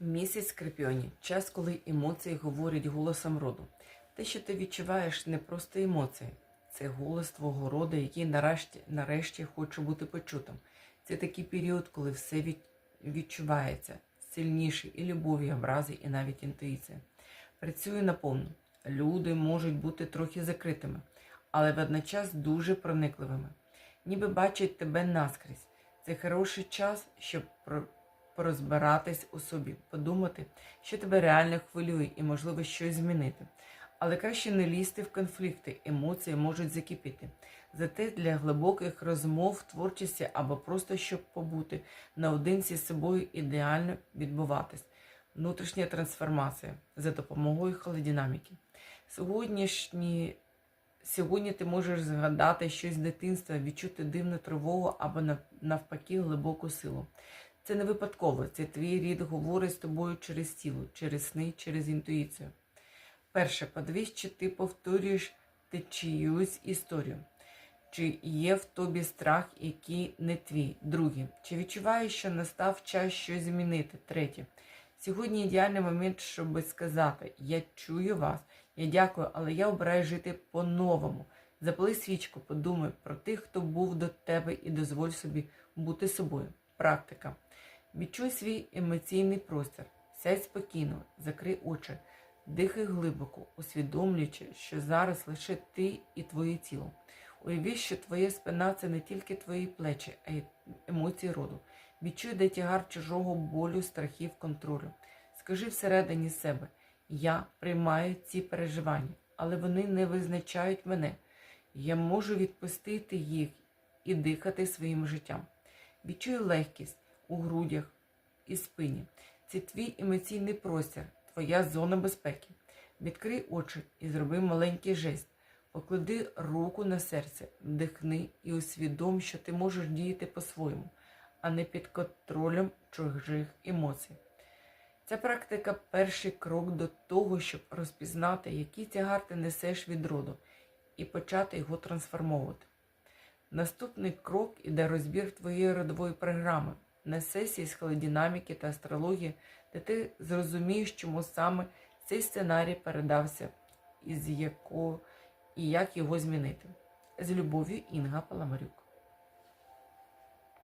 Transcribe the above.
Місяць Скорпіоні – час, коли емоції говорять голосом роду. Те, що ти відчуваєш, не просто емоції, це голос твого роду, який нарешті, нарешті хоче бути почутим. Це такий період, коли все від, відчувається сильніше і любов, і образи, і навіть інтуїція. Працює наповну. Люди можуть бути трохи закритими, але водночас дуже проникливими. Ніби бачать тебе наскрізь. Це хороший час, щоб порозбиратись у собі, подумати, що тебе реально хвилює і, можливо, щось змінити. Але краще не лізти в конфлікти, емоції можуть закипіти. Зате для глибоких розмов, творчості або просто щоб побути наодинці з собою ідеально відбуватись. Внутрішня трансформація за допомогою холодинаміки. Сьогоднішні Сьогодні ти можеш згадати щось з дитинства, відчути дивну тривогу або навпаки глибоку силу. Це не випадково, це твій рід говорить з тобою через тіло, через сни, через інтуїцію. Перше, подивись, чи ти повторюєш ти чиюсь історію. Чи є в тобі страх, який не твій? Друге, чи відчуваєш, що настав час щось змінити? Третє. Сьогодні ідеальний момент, щоб сказати: Я чую вас, я дякую, але я обираю жити по-новому. Запали свічку, подумай про тих, хто був до тебе, і дозволь собі бути собою. Практика. Відчуй свій емоційний простір, сядь спокійно, закрий очі, дихай глибоко, усвідомлюючи, що зараз лише ти і твоє тіло. Уяви, що твоя спина це не тільки твої плечі, а й емоції роду. Відчуй, де тягар чужого болю, страхів, контролю. Скажи всередині себе: я приймаю ці переживання, але вони не визначають мене. Я можу відпустити їх і дихати своїм життям. Відчуй легкість у грудях і спині. Це твій емоційний простір, твоя зона безпеки. Відкрий очі і зроби маленький жест. Поклади руку на серце, вдихни і усвідом, що ти можеш діяти по-своєму, а не під контролем чужих емоцій. Ця практика перший крок до того, щоб розпізнати, який тягар ти несеш від роду, і почати його трансформовувати. Наступний крок іде розбір твоєї родової програми на сесії з холодинаміки та астрології, де ти зрозумієш, чому саме цей сценарій передався, із якого і як його змінити. З любов'ю Інга Паламарюк.